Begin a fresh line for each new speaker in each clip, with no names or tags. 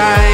try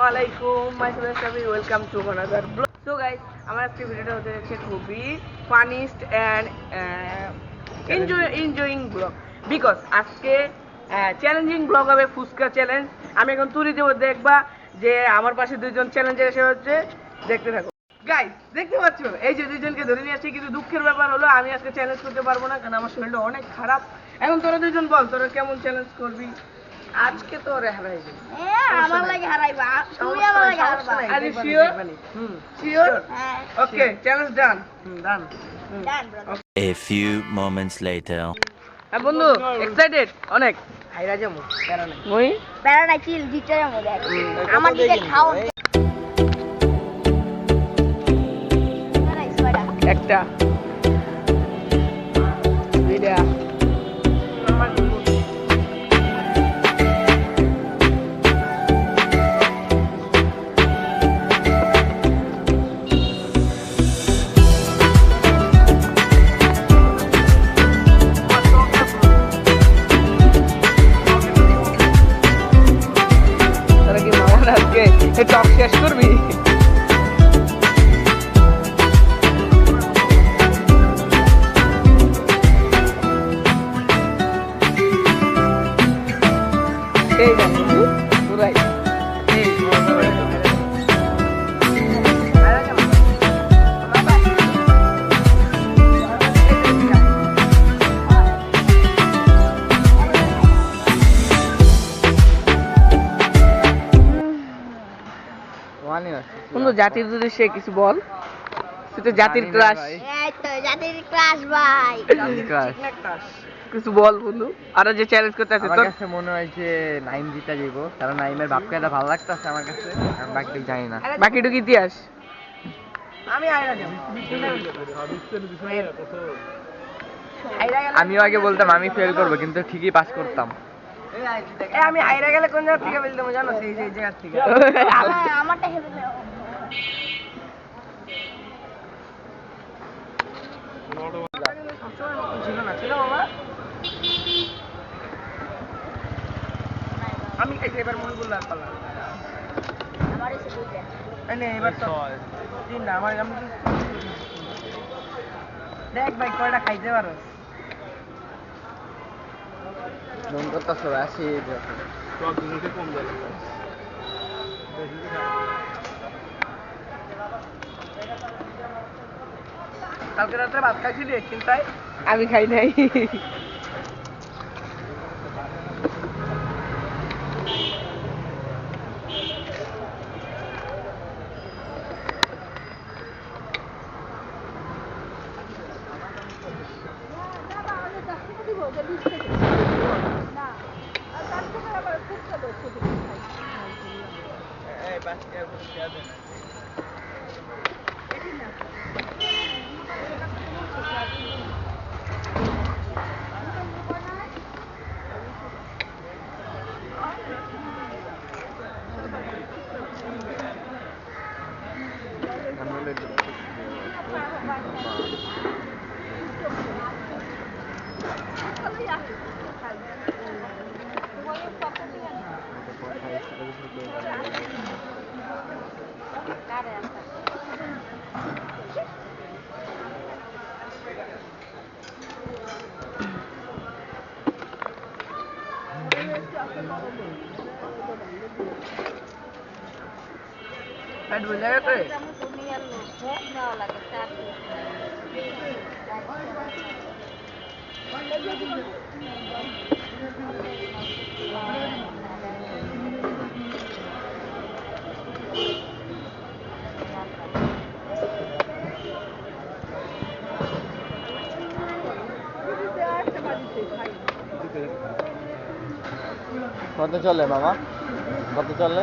আসসালামু আলাইকুম my সাবি welcome to another vlog so guys আমার আজকে ভিডিওটা হতে যাচ্ছে খুবই funniest and enjoy enjoying vlog because আজকে চ্যালেঞ্জিং ব্লগ হবে ফুচকা চ্যালেঞ্জ আমি এখন তুলি দেবো দেখবা যে আমার পাশে দুইজন চ্যালেঞ্জার এসে হচ্ছে দেখতে থাকো। গাইস দেখতে পাচ্ছ? এই যে দুইজনকে ধরে নিয়ে আসছি কিন্তু দুঃখের ব্যাপার হলো আমি আজকে চ্যালেঞ্জ করতে পারব না কারণ আমার শরীরটা অনেক খারাপ। এখন তোরা দুইজন বল তোরা কেমন চ্যালেঞ্জ করবি? আজকে তো রেহাই যাবে
আমার লাগে হারাইবা। তুমি আমার লাগে হারবা
you sure? হুম। শিওর
হ্যাঁ।
Okay challenge done done
A few moments later.
হ্যাঁ বন্ধু এক্সাইটেড অনেক। হাইরা যাব মই?
প্যারাডাই চিল জিটারের মধ্যে আমার দিকে খাও।
একটা। বন্ধু জাতির যদি সে কিছু বল তুই তো জাতির ক্লাস
এই তো জাতির ক্লাস ভাই।
কিছু বল বন্ধু। আর যে চ্যালেঞ্জ করতে আছে তোর?
কাছে মনে হয় যে নাইম জিতা যাইব কারণ নাইমের ভাবকে এটা ভালো লাগতেছে আমার কাছে আমি বাকিটুকু জানি না।
বাকিটুকু ইতিহাস। আমি
আমিও আগে বলতাম আমি ফেল করব কিন্তু ঠিকই পাস করতাম।
আমি আইরা গেলে কোন জায়গা থেকে বলতাম জানো? সেই সেই জায়গা থেকে।
আমারটা হেবে।
আমি এবার মহিবুল্লাহ পালাম। না দেখ ভাই কয়টা খাইতে পারো?
মন করতেছ আসি কম যাবে
কালকে রাত্রে ভাত খাইছিলি? চিন্তায়? আমি খাই নাই। পেট ভুলে গেছে
তুমি আর লোক নেওয়া লাগে চার
কত চলে মামা কত চলে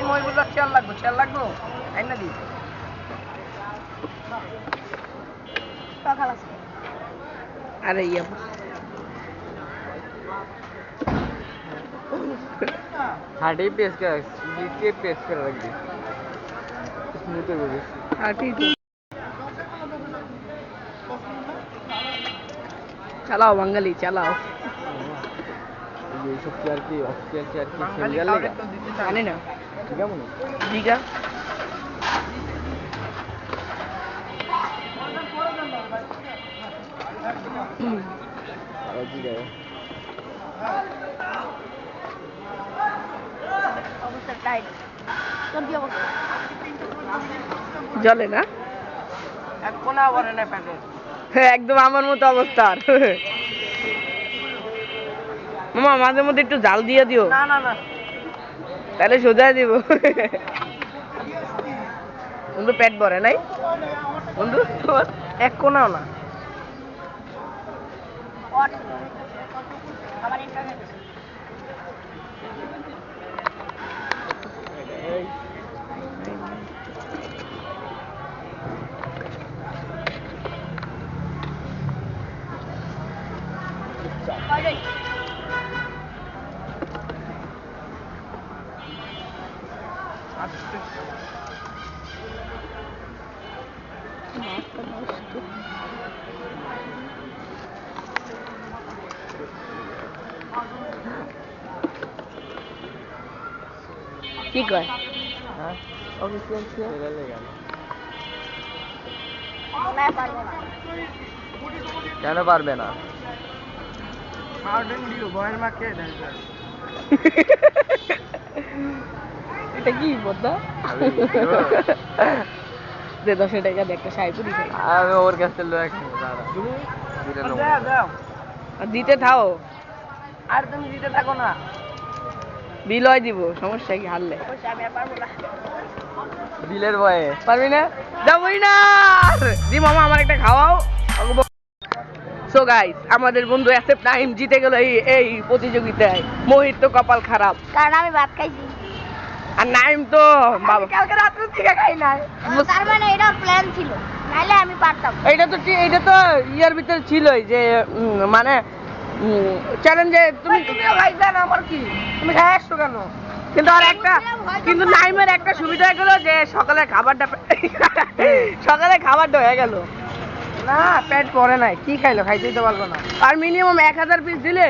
একটা দিন চেয়ার লাগবো চেয়ার লাগবো তাই না দি আরে ইয়ে
হাঁটি পেস করে জিকে পেস করে রাখবি স্মুথে বলিস
হ্যাঁ চালাও বাঙালি চালাও।
এইসব চেয়ার কি অফিসিয়াল চেয়ার কি সিঙ্গেল লেগা
জানি না। দিঘা। জলে না? হ্যাঁ একদম আমার মতো অবস্থা আর। মামা মাঝে মধ্যে একটু জাল দিয়ে দিও। না না না। তাহলে সোজা দিব। বন্ধু পেট ভরে নাই? বন্ধু এক কোনাও না।
আমার ইন্টারনেট
কি কয়?
হ্যাঁ অফিসিয়াল চেয়ার লেগা
পারব না?
কেন পারবে না
এটা কি পদ্মা দে দশ টাকা দিয়ে একটা সাই পুরি খাই
আমি ওর কাছে লয়ে।
আর দিতে থাও। আর তুমি দিতে থাকো না। বিলয় দিব সমস্যা কি হারলে?
না।
বিলের বয়ে
পারবি না? যাবই না দি মামা আমার একটা খাওয়াও। সো গাইস আমাদের বন্ধু এসএফ টাইম জিতে গেল এই এই প্রতিযোগিতায়। মোহিত তো কপাল খারাপ।
কারণ আমি ভাত খাইছি।
আর নাইম তো বাবা
কালকে রাত্রে থেকে খাই নাই। তার মানে এটা প্ল্যান ছিল। নাইলে আমি পারতাম।
এইটা তো এইটা তো ইয়ার ভিতরে ছিলই যে মানে চ্যালেঞ্জে তুমি তুমিও খাইছ না আমার কি? তুমি খাই আসছো কেন? কিন্তু আর একটা কিন্তু নাইমের একটা সুবিধা গেল যে সকালে খাবারটা সকালে খাবারটা হয়ে গেল। না পেট পরে নাই। কি খাইলো? খাইতেই তো পারব না। আর মিনিমাম এক হাজার পিস দিলে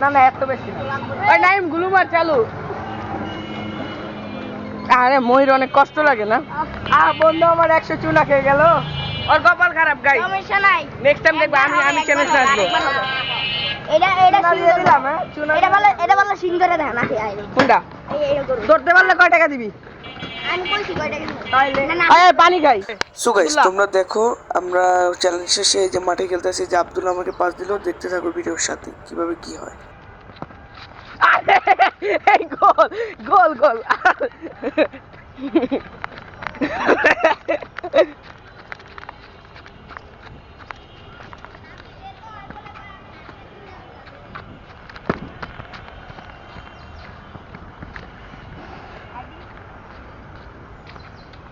না না এত বেশি ওই নাইম গুলুমার চালু। আরে মহির অনেক কষ্ট লাগে না? আহ। বন্ধু আমার একশো চুনা খেয়ে গেল। ওর কপাল খারাপ গাই
সমস্যা নাই।
নেক্সট টাইম দেখব আমি আমি চ্যালেঞ্জ আসব।
এটা এটা
দিলাম, হ্যাঁ?
এটা এটা সিং
কোনটা? ধরতে পারলে কয় টাকা দিবি? পানি খাই।
সো গাইস তোমরা দেখো আমরা চ্যালেঞ্জ শেষে যে মাঠে খেলতেছি যে আব্দুল্লাহ আমাকে পাস দিল দেখতে থাকো ভিডিওর সাথে কীভাবে কি হয়।
গোল গোল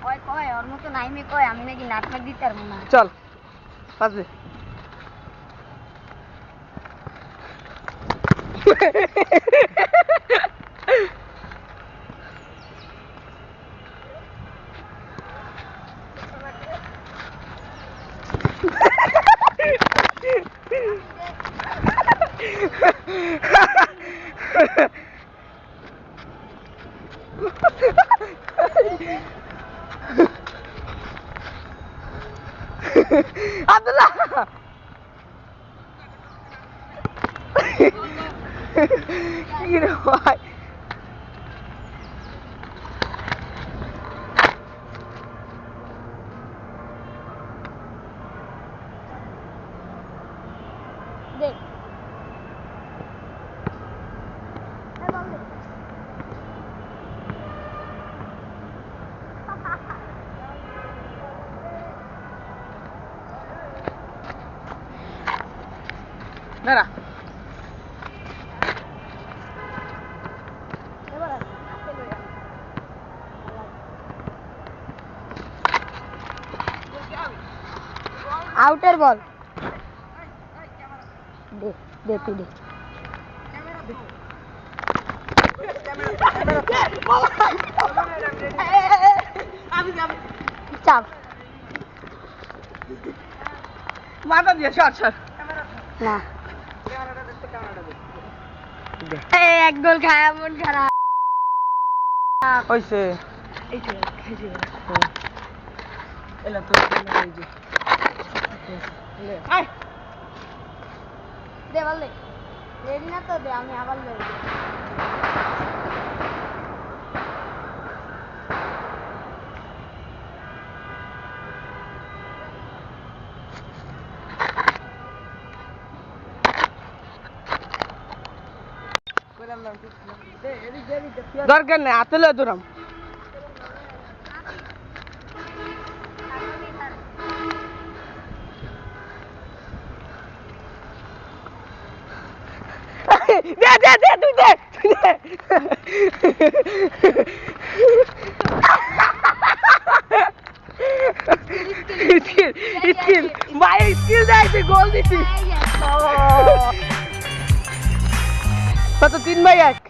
কয় কয় ওর মতো নাইমে কয় আমি নাকি নাটক দিতে পারব না
চল পাঁচ দে। আব্দুল্লাহ কি রে ভাই
দেখ
দাঁড়া।
আউটার বল দে দে তুই দে। চাপ।
মাথা দিয়ে শট শট
না। এই এক গোল খায় মন খারাপ।
হইছে। এলা তো এই যে। আয়
দে বল দে। রেডি না তো দে আমি আবার লড়বো
দরকার নেই, হাতে লয়ে দৌড়াম দে দে দে, তুই দে স্কিল স্কিল ভাই স্কিল তিন বাই এক।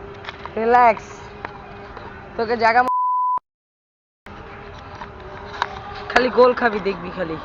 রিল্যাক্স তোকে জায়গা খালি গোল খাবি দেখবি খালি।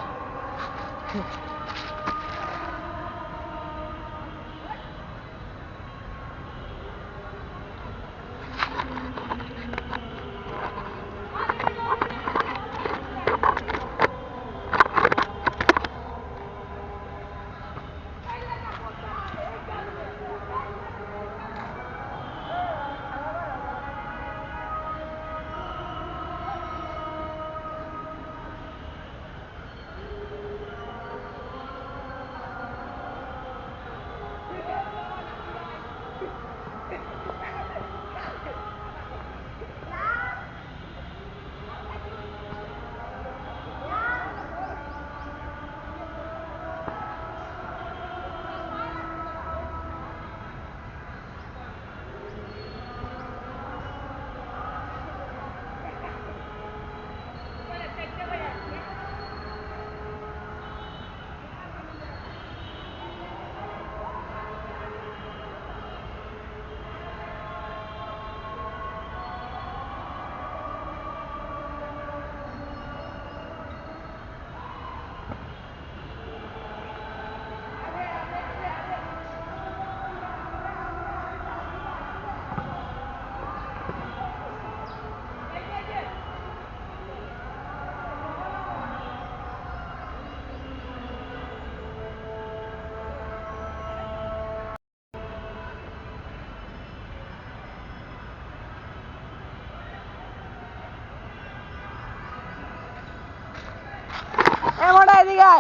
এদিকে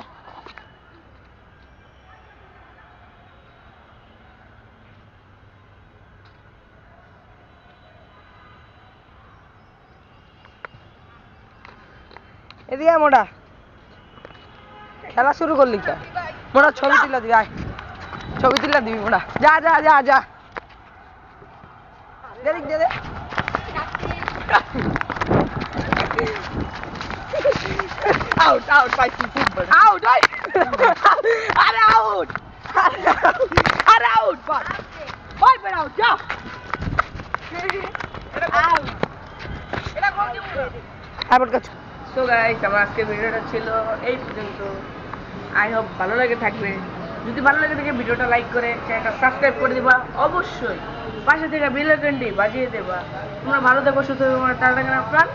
এদিকে মোটা খেলা শুরু করলি কে মোটা ছবি তুলে দিবি, আয়। ছবি তুলে দিবি মোটা যা যা যা যা। দেখ দে দে আউট আউট পাইছি ফুটবল আউট আরে আউট আরে আউট বল বল বের আউট যা আউট সো গাইস আমার আজকে ভিডিওটা ছিল এই পর্যন্ত। আই হোপ ভালো লাগে থাকবে। যদি ভালো লাগে থাকে ভিডিওটা লাইক করে চ্যানেলটা সাবস্ক্রাইব করে দিবা। অবশ্যই পাশে থেকে বেল আইকনটি বাজিয়ে দেবা। তোমরা ভালো থেকো সুস্থ থেকো টাটা প্রাণ।